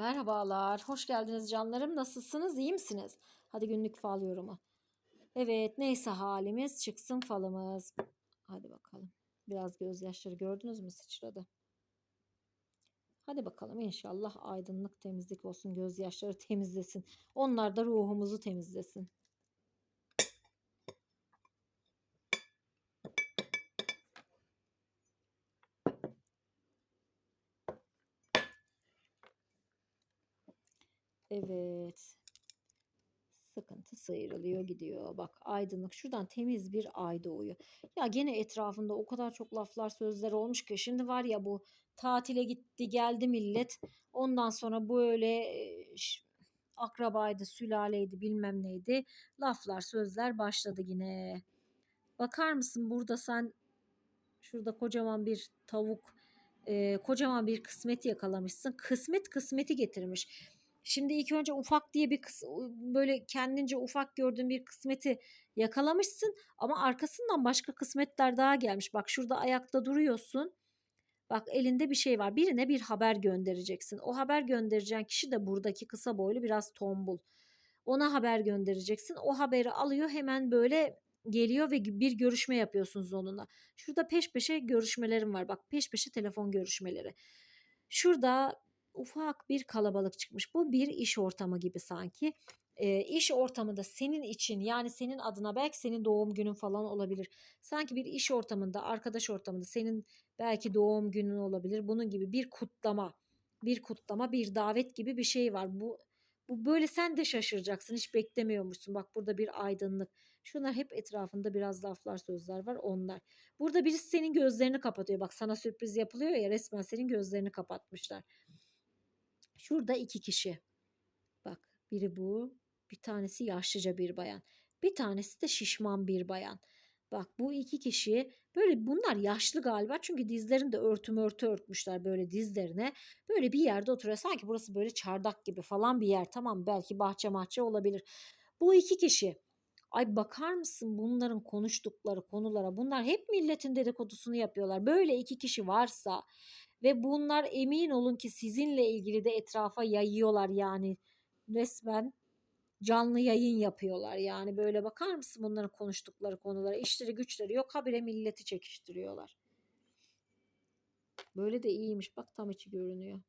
Merhabalar, hoş geldiniz canlarım. Nasılsınız, iyi misiniz? Hadi günlük fal yorumu. Evet, neyse halimiz çıksın falımız. Hadi bakalım. Biraz gözyaşları gördünüz mü sıçradı. Hadi bakalım inşallah aydınlık temizlik olsun. Gözyaşları temizlesin. Onlar da ruhumuzu temizlesin. Evet. Sıkıntı sıyrılıyor gidiyor. Bak aydınlık şuradan temiz bir ay doğuyor. Ya gene etrafında o kadar çok laflar sözler olmuş ki şimdi var ya bu tatile gitti geldi millet. Ondan sonra böyle akrabaydı, sülaleydi bilmem neydi. Laflar sözler başladı yine. Bakar mısın burada sen şurada kocaman bir tavuk e, kocaman bir kısmet yakalamışsın. Kısmet kısmeti getirmiş. Şimdi ilk önce ufak diye bir kıs böyle kendince ufak gördüğün bir kısmeti yakalamışsın ama arkasından başka kısmetler daha gelmiş. Bak şurada ayakta duruyorsun. Bak elinde bir şey var. Birine bir haber göndereceksin. O haber göndereceğin kişi de buradaki kısa boylu biraz tombul. Ona haber göndereceksin. O haberi alıyor hemen böyle geliyor ve bir görüşme yapıyorsunuz onunla. Şurada peş peşe görüşmelerim var. Bak peş peşe telefon görüşmeleri. Şurada ufak bir kalabalık çıkmış. Bu bir iş ortamı gibi sanki. E, iş ortamında senin için yani senin adına belki senin doğum günün falan olabilir. Sanki bir iş ortamında, arkadaş ortamında senin belki doğum günün olabilir. Bunun gibi bir kutlama, bir kutlama, bir davet gibi bir şey var. Bu bu böyle sen de şaşıracaksın. Hiç beklemiyormuşsun. Bak burada bir aydınlık. Şunlar hep etrafında biraz laflar sözler var onlar. Burada birisi senin gözlerini kapatıyor. Bak sana sürpriz yapılıyor ya resmen senin gözlerini kapatmışlar. Şurada iki kişi. Bak biri bu, bir tanesi yaşlıca bir bayan. Bir tanesi de şişman bir bayan. Bak bu iki kişi böyle bunlar yaşlı galiba çünkü dizlerinde örtüm örtü örtmüşler böyle dizlerine. Böyle bir yerde oturuyor. Sanki burası böyle çardak gibi falan bir yer. Tamam belki bahçe mahçe olabilir. Bu iki kişi. Ay bakar mısın bunların konuştukları konulara? Bunlar hep milletin dedikodusunu yapıyorlar. Böyle iki kişi varsa ve bunlar emin olun ki sizinle ilgili de etrafa yayıyorlar yani resmen canlı yayın yapıyorlar. Yani böyle bakar mısın bunların konuştukları konulara? İşleri güçleri yok habire milleti çekiştiriyorlar. Böyle de iyiymiş bak tam içi görünüyor.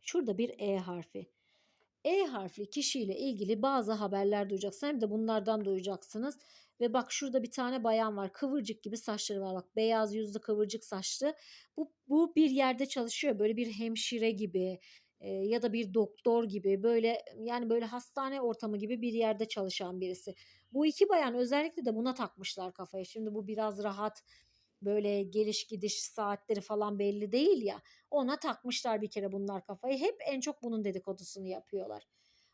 Şurada bir E harfi. E harfli kişiyle ilgili bazı haberler duyacaksınız. Hem de bunlardan duyacaksınız. Ve bak şurada bir tane bayan var. Kıvırcık gibi saçları var. Bak beyaz yüzlü kıvırcık saçlı. Bu, bu bir yerde çalışıyor. Böyle bir hemşire gibi e, ya da bir doktor gibi böyle yani böyle hastane ortamı gibi bir yerde çalışan birisi. Bu iki bayan özellikle de buna takmışlar kafaya. Şimdi bu biraz rahat böyle geliş gidiş saatleri falan belli değil ya. Ona takmışlar bir kere bunlar kafayı. Hep en çok bunun dedikodusunu yapıyorlar.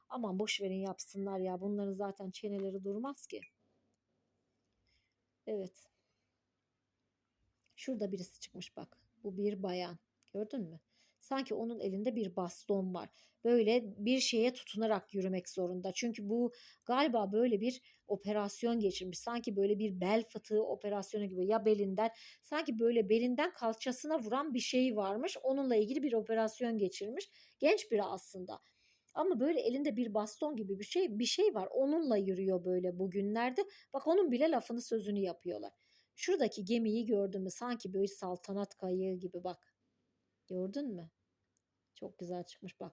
Aman boş verin yapsınlar ya. Bunların zaten çeneleri durmaz ki. Evet. Şurada birisi çıkmış bak. Bu bir bayan. Gördün mü? Sanki onun elinde bir baston var. Böyle bir şeye tutunarak yürümek zorunda. Çünkü bu galiba böyle bir operasyon geçirmiş. Sanki böyle bir bel fıtığı operasyonu gibi ya belinden sanki böyle belinden kalçasına vuran bir şey varmış. Onunla ilgili bir operasyon geçirmiş. Genç biri aslında. Ama böyle elinde bir baston gibi bir şey bir şey var. Onunla yürüyor böyle bugünlerde. Bak onun bile lafını sözünü yapıyorlar. Şuradaki gemiyi gördün mü? Sanki böyle saltanat kayığı gibi bak. Gördün mü? Çok güzel çıkmış bak.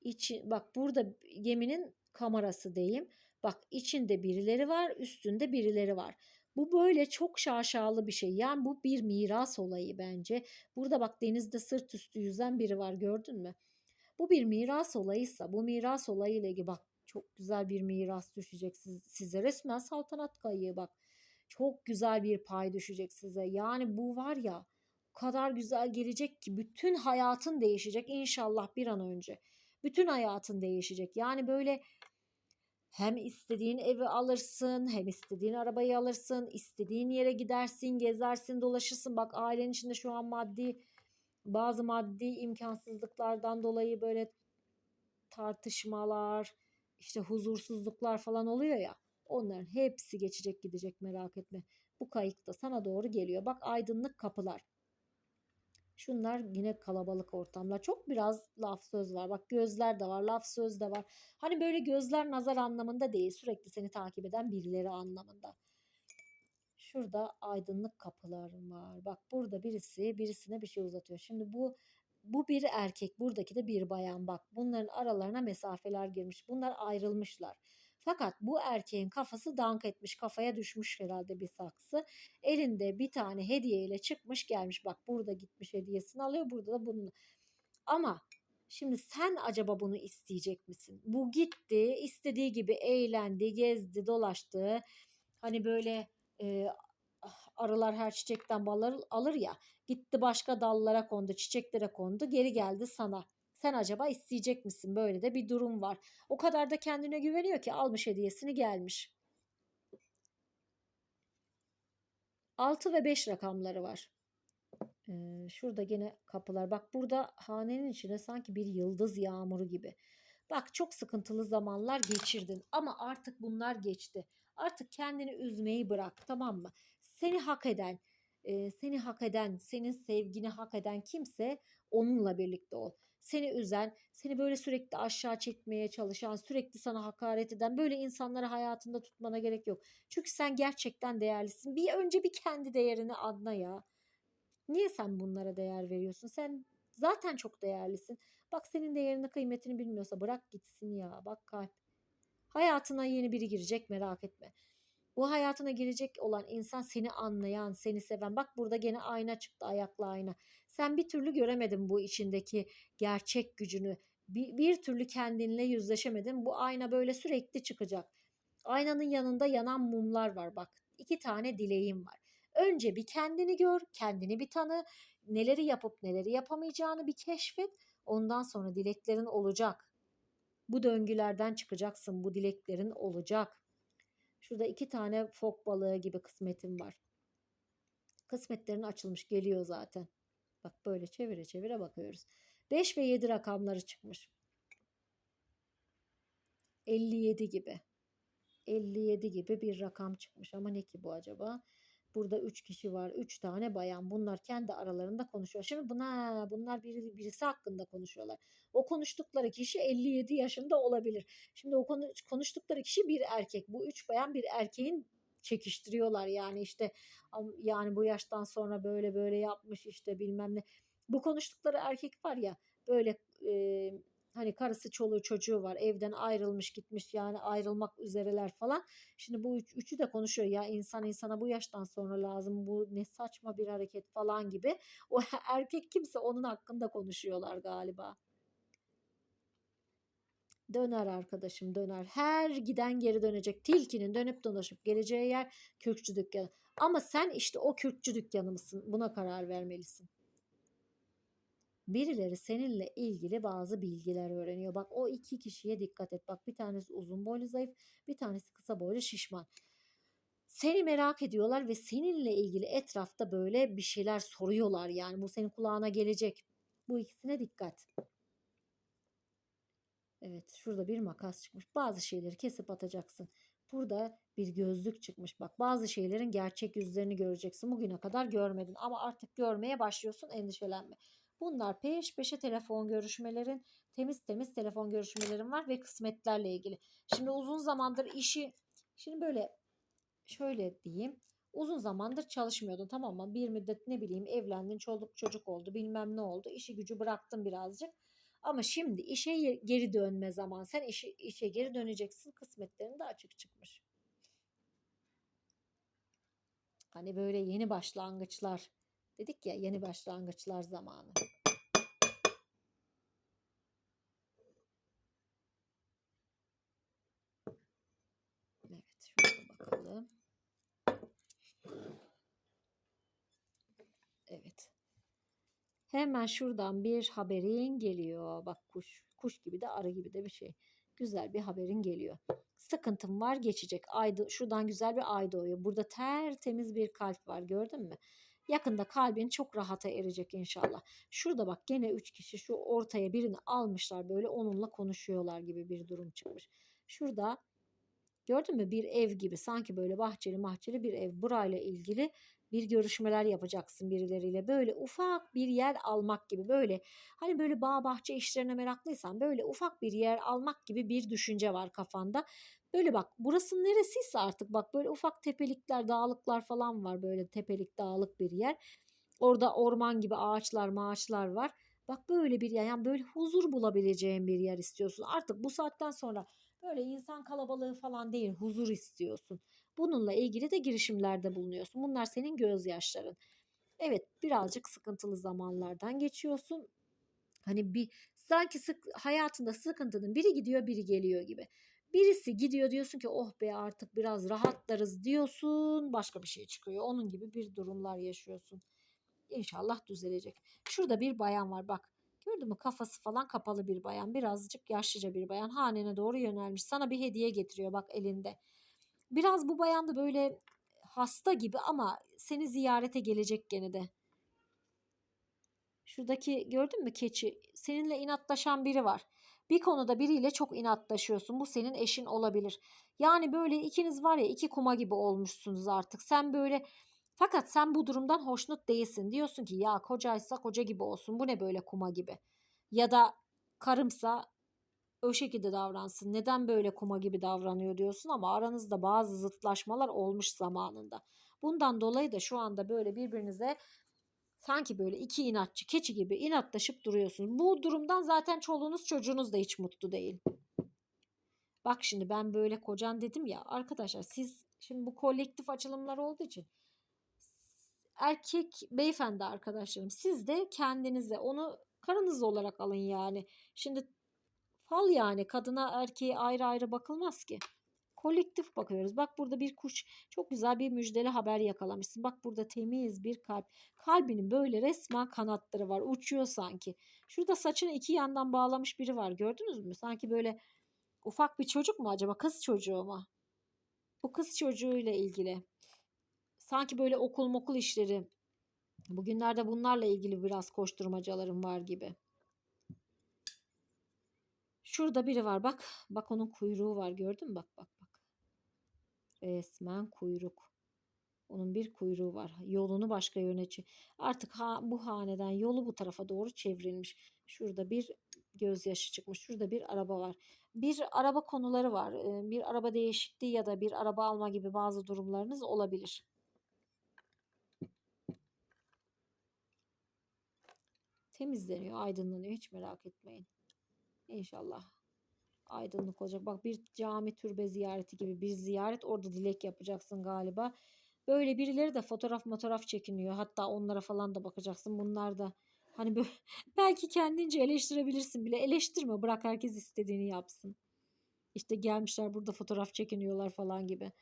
İçi, bak burada geminin kamerası diyeyim. Bak içinde birileri var, üstünde birileri var. Bu böyle çok şaşalı bir şey. Yani bu bir miras olayı bence. Burada bak denizde sırt üstü yüzen biri var gördün mü? Bu bir miras olayıysa bu miras olayıyla ilgili bak çok güzel bir miras düşecek size. Resmen saltanat kayığı bak. Çok güzel bir pay düşecek size. Yani bu var ya kadar güzel gelecek ki bütün hayatın değişecek inşallah bir an önce. Bütün hayatın değişecek. Yani böyle hem istediğin evi alırsın, hem istediğin arabayı alırsın, istediğin yere gidersin, gezersin, dolaşırsın. Bak ailenin içinde şu an maddi bazı maddi imkansızlıklardan dolayı böyle tartışmalar, işte huzursuzluklar falan oluyor ya. Onların hepsi geçecek gidecek merak etme. Bu kayık da sana doğru geliyor. Bak aydınlık kapılar. Şunlar yine kalabalık ortamlar. Çok biraz laf söz var. Bak gözler de var, laf söz de var. Hani böyle gözler nazar anlamında değil. Sürekli seni takip eden birileri anlamında. Şurada aydınlık kapılar var. Bak burada birisi birisine bir şey uzatıyor. Şimdi bu bu bir erkek, buradaki de bir bayan. Bak bunların aralarına mesafeler girmiş. Bunlar ayrılmışlar. Fakat bu erkeğin kafası dank etmiş, kafaya düşmüş herhalde bir saksı. Elinde bir tane hediyeyle çıkmış gelmiş. Bak burada gitmiş hediyesini alıyor, burada da bunu. Ama şimdi sen acaba bunu isteyecek misin? Bu gitti, istediği gibi eğlendi, gezdi, dolaştı. Hani böyle e, arılar her çiçekten bal alır ya. Gitti başka dallara kondu, çiçeklere kondu, geri geldi sana. Sen acaba isteyecek misin? Böyle de bir durum var. O kadar da kendine güveniyor ki almış hediyesini gelmiş. 6 ve 5 rakamları var. Ee, şurada gene kapılar. Bak burada hanenin içine sanki bir yıldız yağmuru gibi. Bak çok sıkıntılı zamanlar geçirdin ama artık bunlar geçti. Artık kendini üzmeyi bırak tamam mı? Seni hak eden, e, seni hak eden, senin sevgini hak eden kimse onunla birlikte ol. Seni üzen, seni böyle sürekli aşağı çekmeye çalışan, sürekli sana hakaret eden böyle insanları hayatında tutmana gerek yok. Çünkü sen gerçekten değerlisin. Bir önce bir kendi değerini anla ya. Niye sen bunlara değer veriyorsun? Sen zaten çok değerlisin. Bak senin değerini kıymetini bilmiyorsa bırak gitsin ya. Bak kalp. Hayatına yeni biri girecek merak etme. Bu hayatına girecek olan insan seni anlayan, seni seven. Bak burada gene ayna çıktı, ayaklı ayna. Sen bir türlü göremedin bu içindeki gerçek gücünü. Bir, bir türlü kendinle yüzleşemedin. Bu ayna böyle sürekli çıkacak. Aynanın yanında yanan mumlar var bak. İki tane dileğim var. Önce bir kendini gör, kendini bir tanı, neleri yapıp neleri yapamayacağını bir keşfet. Ondan sonra dileklerin olacak. Bu döngülerden çıkacaksın. Bu dileklerin olacak. Şurada iki tane fok balığı gibi kısmetim var. Kısmetlerin açılmış geliyor zaten. Bak böyle çevire çevire bakıyoruz. 5 ve 7 rakamları çıkmış. 57 gibi. 57 gibi bir rakam çıkmış ama ne ki bu acaba? Burada 3 kişi var. 3 tane bayan. Bunlar kendi aralarında konuşuyor. Şimdi buna bunlar biri, birisi hakkında konuşuyorlar. O konuştukları kişi 57 yaşında olabilir. Şimdi o konuştukları kişi bir erkek. Bu 3 bayan bir erkeğin çekiştiriyorlar yani işte yani bu yaştan sonra böyle böyle yapmış işte bilmem ne. Bu konuştukları erkek var ya böyle e, hani karısı çoluğu çocuğu var evden ayrılmış gitmiş yani ayrılmak üzereler falan. Şimdi bu üç, üçü de konuşuyor ya insan insana bu yaştan sonra lazım bu ne saçma bir hareket falan gibi. O erkek kimse onun hakkında konuşuyorlar galiba. Döner arkadaşım döner. Her giden geri dönecek. Tilkinin dönüp dolaşıp geleceği yer kürkçü dükkanı. Ama sen işte o kürkçü dükkanı mısın? Buna karar vermelisin. Birileri seninle ilgili bazı bilgiler öğreniyor. Bak o iki kişiye dikkat et. Bak bir tanesi uzun boylu zayıf, bir tanesi kısa boylu şişman. Seni merak ediyorlar ve seninle ilgili etrafta böyle bir şeyler soruyorlar yani. Bu senin kulağına gelecek. Bu ikisine dikkat. Evet şurada bir makas çıkmış. Bazı şeyleri kesip atacaksın. Burada bir gözlük çıkmış. Bak bazı şeylerin gerçek yüzlerini göreceksin. Bugüne kadar görmedin ama artık görmeye başlıyorsun endişelenme. Bunlar peş peşe telefon görüşmelerin, temiz temiz telefon görüşmelerin var ve kısmetlerle ilgili. Şimdi uzun zamandır işi, şimdi böyle şöyle diyeyim. Uzun zamandır çalışmıyordun tamam mı? Bir müddet ne bileyim evlendin, çoluk çocuk oldu, bilmem ne oldu. İşi gücü bıraktın birazcık. Ama şimdi işe geri dönme zaman. Sen işe, işe geri döneceksin. Kısmetlerin de açık çıkmış. Hani böyle yeni başlangıçlar Dedik ya yeni başlangıçlar zamanı. Evet şuraya bakalım. Evet. Hemen şuradan bir haberin geliyor. Bak kuş, kuş gibi de arı gibi de bir şey. Güzel bir haberin geliyor. Sıkıntım var geçecek. Aydı, şuradan güzel bir ay doğuyor. Burada tertemiz bir kalp var gördün mü? Yakında kalbin çok rahata erecek inşallah. Şurada bak gene üç kişi şu ortaya birini almışlar böyle onunla konuşuyorlar gibi bir durum çıkmış. Şurada gördün mü bir ev gibi sanki böyle bahçeli mahçeli bir ev. Burayla ilgili bir görüşmeler yapacaksın birileriyle. Böyle ufak bir yer almak gibi böyle hani böyle bağ bahçe işlerine meraklıysan böyle ufak bir yer almak gibi bir düşünce var kafanda. Böyle bak burası neresiyse artık bak böyle ufak tepelikler dağlıklar falan var böyle tepelik dağlık bir yer. Orada orman gibi ağaçlar maaçlar var. Bak böyle bir yer yani böyle huzur bulabileceğin bir yer istiyorsun. Artık bu saatten sonra böyle insan kalabalığı falan değil huzur istiyorsun. Bununla ilgili de girişimlerde bulunuyorsun. Bunlar senin gözyaşların. Evet birazcık sıkıntılı zamanlardan geçiyorsun. Hani bir sanki sık, hayatında sıkıntının biri gidiyor biri geliyor gibi. Birisi gidiyor diyorsun ki oh be artık biraz rahatlarız diyorsun başka bir şey çıkıyor. Onun gibi bir durumlar yaşıyorsun. İnşallah düzelecek. Şurada bir bayan var bak. Gördün mü kafası falan kapalı bir bayan. Birazcık yaşlıca bir bayan. Hanene doğru yönelmiş. Sana bir hediye getiriyor bak elinde. Biraz bu bayan da böyle hasta gibi ama seni ziyarete gelecek gene de. Şuradaki gördün mü keçi? Seninle inatlaşan biri var. Bir konuda biriyle çok inatlaşıyorsun. Bu senin eşin olabilir. Yani böyle ikiniz var ya iki kuma gibi olmuşsunuz artık. Sen böyle fakat sen bu durumdan hoşnut değilsin. Diyorsun ki ya kocaysa koca gibi olsun. Bu ne böyle kuma gibi. Ya da karımsa o şekilde davransın. Neden böyle kuma gibi davranıyor diyorsun ama aranızda bazı zıtlaşmalar olmuş zamanında. Bundan dolayı da şu anda böyle birbirinize sanki böyle iki inatçı keçi gibi inatlaşıp duruyorsunuz. Bu durumdan zaten çoluğunuz çocuğunuz da hiç mutlu değil. Bak şimdi ben böyle kocan dedim ya arkadaşlar siz şimdi bu kolektif açılımlar olduğu için erkek beyefendi arkadaşlarım siz de kendinize onu karınız olarak alın yani. Şimdi fal yani kadına erkeğe ayrı ayrı bakılmaz ki. Kolektif bakıyoruz. Bak burada bir kuş çok güzel bir müjdeli haber yakalamışsın. Bak burada temiz bir kalp. Kalbinin böyle resmen kanatları var. Uçuyor sanki. Şurada saçını iki yandan bağlamış biri var. Gördünüz mü? Sanki böyle ufak bir çocuk mu acaba? Kız çocuğu mu? Bu kız çocuğuyla ilgili. Sanki böyle okul mokul işleri. Bugünlerde bunlarla ilgili biraz koşturmacalarım var gibi. Şurada biri var bak. Bak onun kuyruğu var gördün mü? Bak bak. Resmen kuyruk. Onun bir kuyruğu var. Yolunu başka yöne Artık ha, bu haneden yolu bu tarafa doğru çevrilmiş. Şurada bir gözyaşı çıkmış. Şurada bir araba var. Bir araba konuları var. Bir araba değişikliği ya da bir araba alma gibi bazı durumlarınız olabilir. temizleniyor, aydınlanıyor. Hiç merak etmeyin. İnşallah aydınlık olacak. Bak bir cami türbe ziyareti gibi bir ziyaret orada dilek yapacaksın galiba. Böyle birileri de fotoğraf fotoğraf çekiniyor. Hatta onlara falan da bakacaksın. Bunlar da hani böyle, belki kendince eleştirebilirsin bile. Eleştirme bırak herkes istediğini yapsın. İşte gelmişler burada fotoğraf çekiniyorlar falan gibi.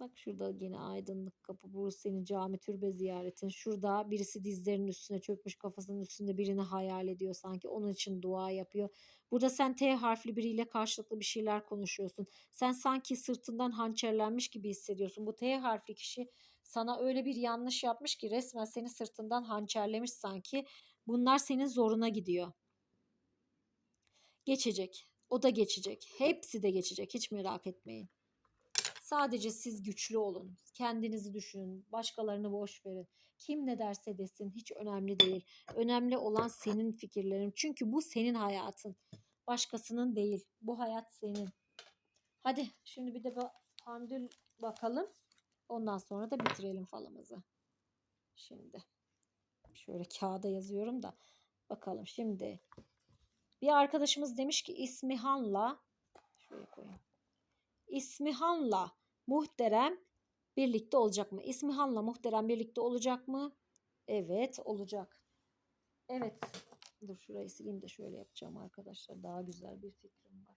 Bak şurada yine aydınlık kapı. Bu senin cami türbe ziyaretin. Şurada birisi dizlerinin üstüne çökmüş kafasının üstünde birini hayal ediyor sanki. Onun için dua yapıyor. Burada sen T harfli biriyle karşılıklı bir şeyler konuşuyorsun. Sen sanki sırtından hançerlenmiş gibi hissediyorsun. Bu T harfli kişi sana öyle bir yanlış yapmış ki resmen seni sırtından hançerlemiş sanki. Bunlar senin zoruna gidiyor. Geçecek. O da geçecek. Hepsi de geçecek. Hiç merak etmeyin. Sadece siz güçlü olun. Kendinizi düşünün. Başkalarını boş verin. Kim ne derse desin hiç önemli değil. Önemli olan senin fikirlerin. Çünkü bu senin hayatın. Başkasının değil. Bu hayat senin. Hadi şimdi bir de pandül bakalım. Ondan sonra da bitirelim falımızı. Şimdi şöyle kağıda yazıyorum da bakalım şimdi. Bir arkadaşımız demiş ki İsmihan'la şuraya koyayım. İsmihan'la Muhterem birlikte olacak mı? İsmihan'la Muhterem birlikte olacak mı? Evet olacak. Evet. Dur şurayı sileyim de şöyle yapacağım arkadaşlar. Daha güzel bir fikrim var.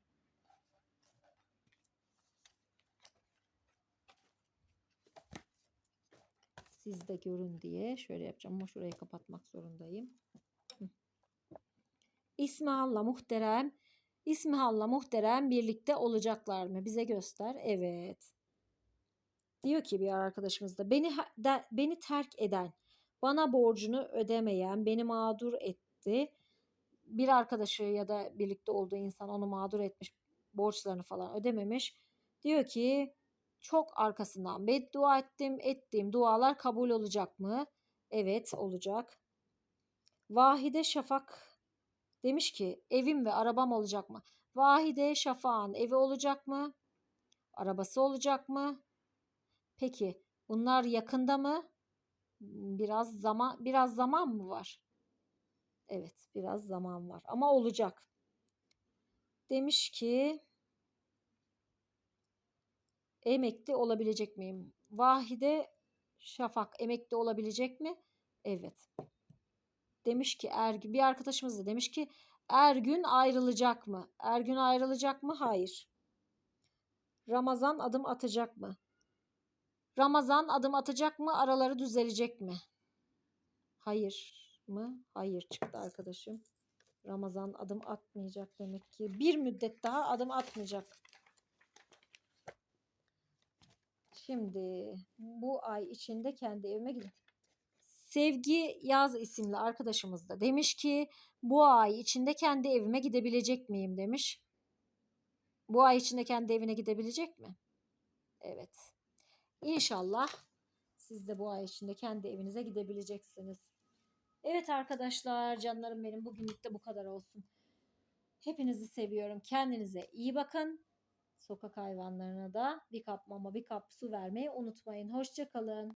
Siz de görün diye şöyle yapacağım ama şurayı kapatmak zorundayım. İsmihan'la Muhterem İsmihan'la Muhterem birlikte olacaklar mı? Bize göster. Evet. Diyor ki bir arkadaşımız da beni de, beni terk eden, bana borcunu ödemeyen, beni mağdur etti. Bir arkadaşı ya da birlikte olduğu insan onu mağdur etmiş, borçlarını falan ödememiş. Diyor ki Çok arkasından beddua ettim. Ettiğim dualar kabul olacak mı? Evet olacak. Vahide Şafak demiş ki evim ve arabam olacak mı? Vahide Şafak'ın evi olacak mı? Arabası olacak mı? Peki bunlar yakında mı? Biraz zaman biraz zaman mı var? Evet, biraz zaman var ama olacak. Demiş ki emekli olabilecek miyim? Vahide Şafak emekli olabilecek mi? Evet. Demiş ki Ergün bir arkadaşımız da demiş ki Ergün ayrılacak mı? Ergün ayrılacak mı? Hayır. Ramazan adım atacak mı? Ramazan adım atacak mı? Araları düzelecek mi? Hayır mı? Hayır çıktı arkadaşım. Ramazan adım atmayacak demek ki. Bir müddet daha adım atmayacak. Şimdi bu ay içinde kendi evime gidin. Sevgi Yaz isimli arkadaşımız da demiş ki bu ay içinde kendi evime gidebilecek miyim demiş. Bu ay içinde kendi evine gidebilecek mi? Evet. İnşallah siz de bu ay içinde kendi evinize gidebileceksiniz. Evet arkadaşlar canlarım benim bugünlük de bu kadar olsun. Hepinizi seviyorum. Kendinize iyi bakın. Sokak hayvanlarına da bir kap mama bir kap su vermeyi unutmayın. Hoşçakalın.